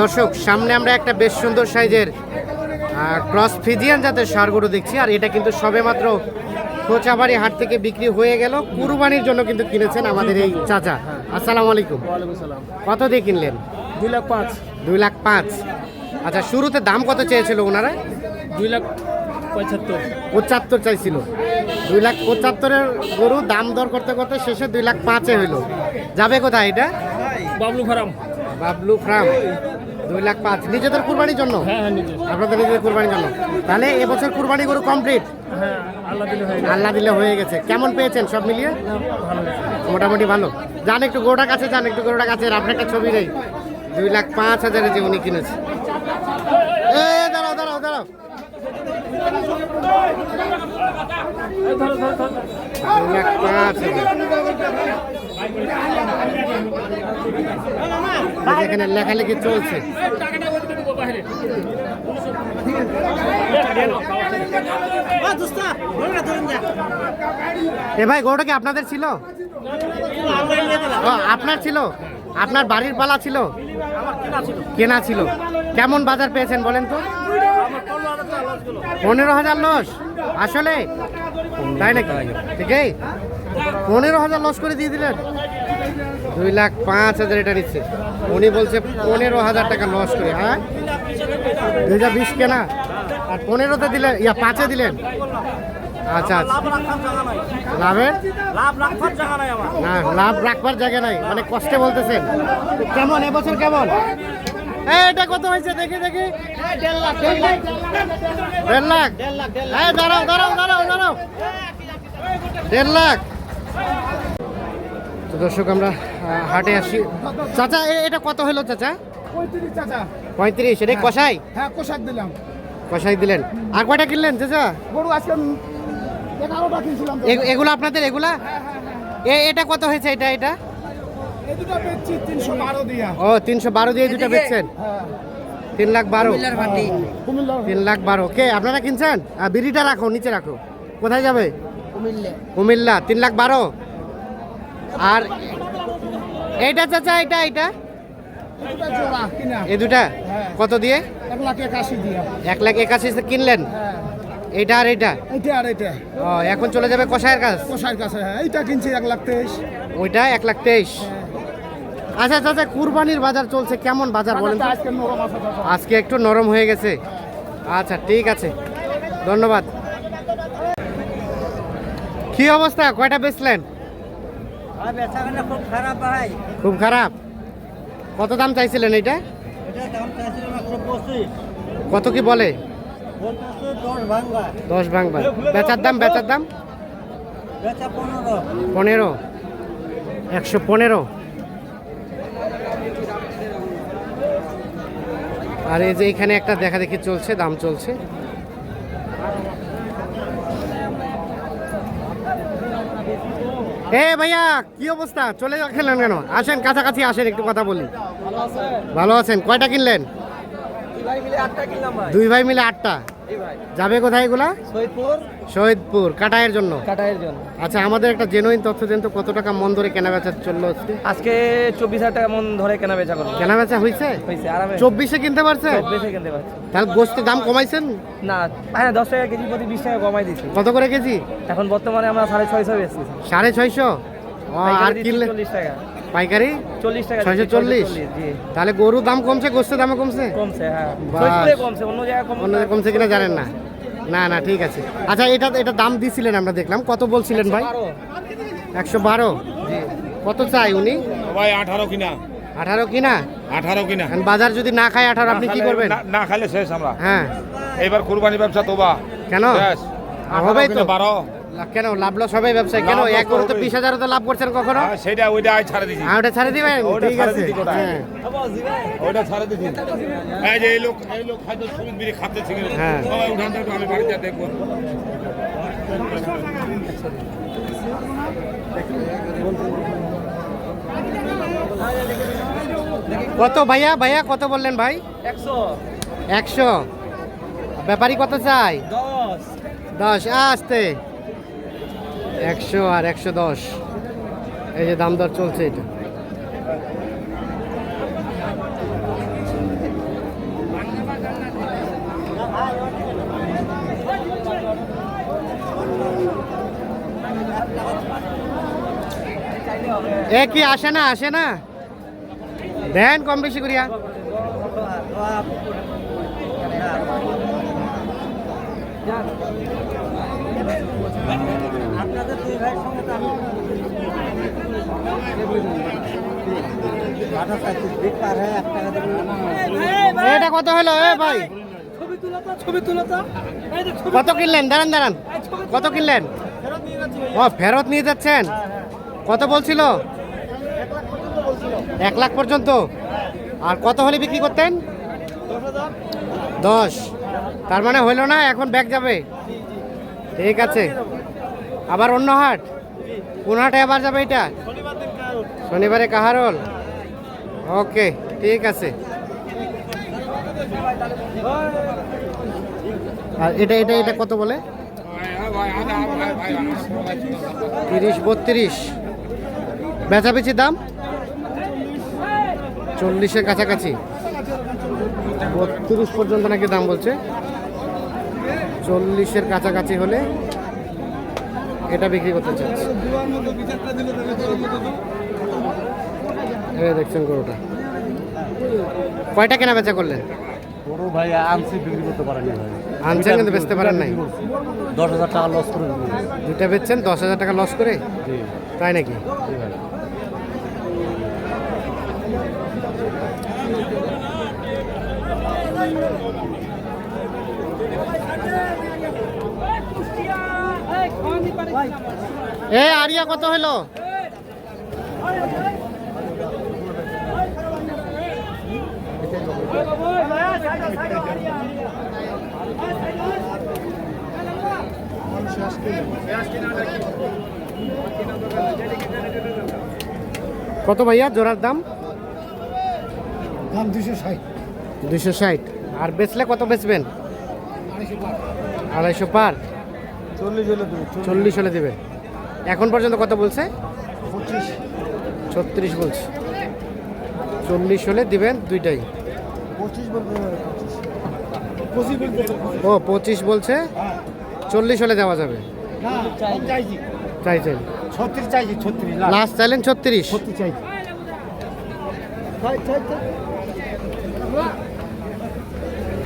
দর্শক সামনে আমরা একটা বেশ সুন্দর সাইজের ক্রস ফিজিয়ান জাতের সার গরু দেখছি আর এটা কিন্তু সবেমাত্র কোচাবাড়ি হাট থেকে বিক্রি হয়ে গেল। কুরবানির জন্য কিন্তু কিনেছেন আমাদের এই চাচা। আসসালামু আলাইকুম। কত দিয়ে কিনলেন? দুই লাখ পাঁচ। দুই লাখ পাঁচ। আচ্ছা শুরুতে দাম কত চেয়েছিল ওনারা? দুই লাখ পঁচাত্তর পঁচাত্তর চাইছিল। দুই লাখ পঁচাত্তরের গরু দাম দর করতে করতে শেষে দুই লাখ পাঁচে হইল। যাবে কোথায় এটা? বাবলু ফারাম। বাবলু ফার্ম দুই লাখ পাঁচ। নিজেদের কুরবানির জন্য? হ্যাঁ হ্যাঁ আপনাদের নিজেদের কুরবানির জন্য। তাহলে এবছর কুরবানি গরু কমপ্লিট হ্যাঁ আল্লাহ দিলে হয়ে গেছে। কেমন পেয়েছেন সব মিলিয়ে? মোটামুটি ভালো। যান একটু গোটা কাছে যান একটু গরুটার কাছে। আপনার একটা ছবি নেই। দুই লাখ পাঁচ হাজারে যে উনি কিনেছে। এ দাঁড়াও দাঁড়াও দাঁড়াও। দুই লাখ পাঁচ হাজার। এখানে লেখালেখি চলছে। এ ভাই, গরুটা কি আপনাদের ছিল? আপনার ছিল? আপনার বাড়ির পালা ছিল? কেনা ছিল? কেমন বাজার পেয়েছেন বলেন তো? পনেরো হাজার লস। আসলে? তাই নাকি? ঠিকই পনেরো হাজার লস করে দিয়ে দিলেন? দুই লাখ পাঁচ হাজার এটা নিচ্ছে। উনি বলছে পনেরো হাজার টাকা লস করে হ্যাঁ? দুই হাজার বিশ কেনা। আর পনেরোতে দিলেন, ইয়া, পাঁচে দিলেন? আচ্ছা আচ্ছা। লাভের না, লাভ রাখবার জায়গা নাই মানে কষ্টে বলতেছেন। কেমন, এবছর কেমন? এটা কত হয়েছে? দেখি দেখি। দেড় লাখ। দেড় লাখ দাঁড়াও দাঁড়াও দাঁড়াও দাঁড়াও। দেড় লাখ। তো দর্শক আমরা হাটে আসি। চাচা এ- এটা কত হলো চাচা? পঁয়ত্রিশ চাচা। পঁয়ত্রিশ এটা কষাই হ্যাঁ পোশাক দিলাম। কষাই দিলেন। আর কয়টা কিনলেন চাচা? গরু আজকে এগারোটা কিনছিলাম এগুলো আপনাদের এগুলা? এ এটা কত হয়েছে এটা এটা? ও তিনশো বারো দিয়ে দুটো বেচছেন? হ্যাঁ। তিন লাখ বারো। তিন লাখ বারো। কে আপনারা কিনছেন? আর বিড়িটা রাখো নিচে রাখো। কোথায় যাবে? কুমিল্লা। তিন লাখ বারো? আর এইটা চাচা এটা এটা এই দুটা? হ্যাঁ। কত দিয়ে? এক লাখ একাশি কিনলেন? হ্যাঁ। এইটা আর এইটা? ও এখন চলে যাবে কষায়ের কাজ পোশাক কাছে হ্যাঁ। এইটা কিনছি এক লাখ তেইশ। ওইটা এক লাখ তেইশ? আচ্ছা চাচা কুরবানির বাজার চলছে। কেমন বাজার বলেন আজকে একটু নরম হয়ে গেছে। আচ্ছা ঠিক আছে। ধন্যবাদ। কি অবস্থা? কয়টা বেচলেন? খুব খারাপ খুব খারাপ? কত দাম চাইছিলেন এটা কত কি বলে? দশ ভাঙ্গা। দশ ভাঙবা বেচার দাম বেচার দাম? পনেরো। একশো পনেরো। আর এই যে এখানে একটা দেখা দেখি চলছে দাম চলছে। এ ভাইয়া কি অবস্থা? চলে খেলেন কেন? আসেন কাছাকাছি আসেন একটু কথা বলি। ভালো আছেন? কয়টা কিনলেন? দুই ভাই মিলে আটটা? যাবে কোথায় এগুলা? সৈয়দপুর। শহীদপুর কাটায়ের জন্য? কাটাইয়ের জন্য। আচ্ছা আমাদের একটা জেনুইন তথ্য দেন তো কত টাকা মন ধরে কেনা বেচা চলল আজকে? আজকে চব্বিশ হাজার টাকা মন ধরে কেনা বেচা করল। কেনা বেচা হয়েছে হয়েছে আরামে চব্বিশে কিনতে পারছে? চব্বিশে কিনতে পারছি। তাহলে গোস্তের দাম কমাইছেন? না হ্যাঁ দশ টাকা কেজি প্রতি বিশ টাকা কমাই দিচ্ছি কত করে কেজি? এখন বর্তমানে আমরা সাড়ে ছয়শো বেচছি সাড়ে ছয়শো? আর কিনলে চল্লিশ টাকা। পাইকারি? চল্লিশ টাকা ছয়শো চল্লিশ। তাহলে গরুর দাম কমছে গোস্তের দামও কমছে? কমছে হ্যাঁ। কমছে অন্য জায়গায় কম অন্য কমছে কিনা জানেন না। না না ঠিক আছে। আচ্ছা এটা এটা দাম দিছিলেন আমরা দেখলাম। কত বলছিলেন ভাই? একশো বারো। কত চাই উনি? ভাই আঠারো কিনা। আঠারো কিনা? আঠারো কিনা। বাজার যদি না খায় আঠারো আপনি কি করবেন? না- খালে শেষ আমরা। হ্যাঁ। এবার কুরবানি ব্যবসা তোবা। কেন? শেষ। হবেই তো। কিনা বারো। কেন? লাভ লস হবে ব্যবসায়? কেন? এক করে তো বিশ হাজারও তো লাভ করছেন কখনো? হ্যাঁ, সেটা ওইটা ছাড়ে দিছি। আর ওটা ছাড়ে দিবেন? ওটা ঠিক আছে। হ্যাঁ। ওইটা ছাড়ে দিছি। এই যে এই লোক এই লোক খাদ্য শ্রমিক বিড়ি খাতে শিখে হ্যাঁ। সবাই উঠান আমি বাড়িতে দেখব। কত ভাইয়া? ভাইয়া কত বললেন ভাই? একশো। একশো। ব্যাপারী কত চাই? দশ। দশ আসতে। একশো আর একশো দশ। এই যে দাম দর চলছে এটা। কি, আসে না আসে না? দেন কম বেশি করিয়া। এটা কত হলো? ভাই। কত কিনলেন? দাঁড়ান দাঁড়ান। কত কিনলেন? ও, ফেরত নিয়ে যাচ্ছেন? কত বলছিল? এক লাখ পর্যন্ত। আর কত হলে বিক্রি করতেন? দশ। তার মানে হইল না, এখন ব্যাগ যাবে? ঠিক আছে। আবার অন্য হাট? কোন হাটে আবার যাবে এটা? শনিবারে কাহারল? ওকে, ঠিক আছে। আর এটা এটা এটা কত বলে? তিরিশ, বত্রিশ। বেচাবেচির দাম? চল্লিশের কাছাকাছি। বত্রিশ পর্যন্ত নাকি দাম বলছে। চল্লিশের কাছাকাছি হলে এটা বিক্রি করতে চাচ্ছে। দেখছেন গরুটা। কয়টা কেনা বেচা করলেন? বড় ভাই আনছি বিক্রি করতে পারেনি ভাই। আনছেন কিন্তু বেচতে পারেন নাই? দশ হাজার টাকা লস করে বেচছেন দশ হাজার টাকা লস করে? তাই নাকি জি ভাই এ আরিয়া কত হলো? কত ভাইয়া জোড়ার দাম? দাম দুশো ষাট। দুইশো ষাট। আর বেচলে কত বেচবেন? আড়াইশো পার। চল্লিশ হলে দেবে চল্লিশ। হলে দেবে। এখন পর্যন্ত কত বলছে? পঁচিশ। ছত্রিশ বলছে। চল্লিশ হলে দিবেন দুইটাই। ও পঁচিশ বলছে। চল্লিশ হলে দেওয়া যাবে। না চাই চাই ছত্রিশ চাইছি ছত্রিশ লাস্ট। চাইলেন ছত্রিশ। ছত্রিশ চাইছি।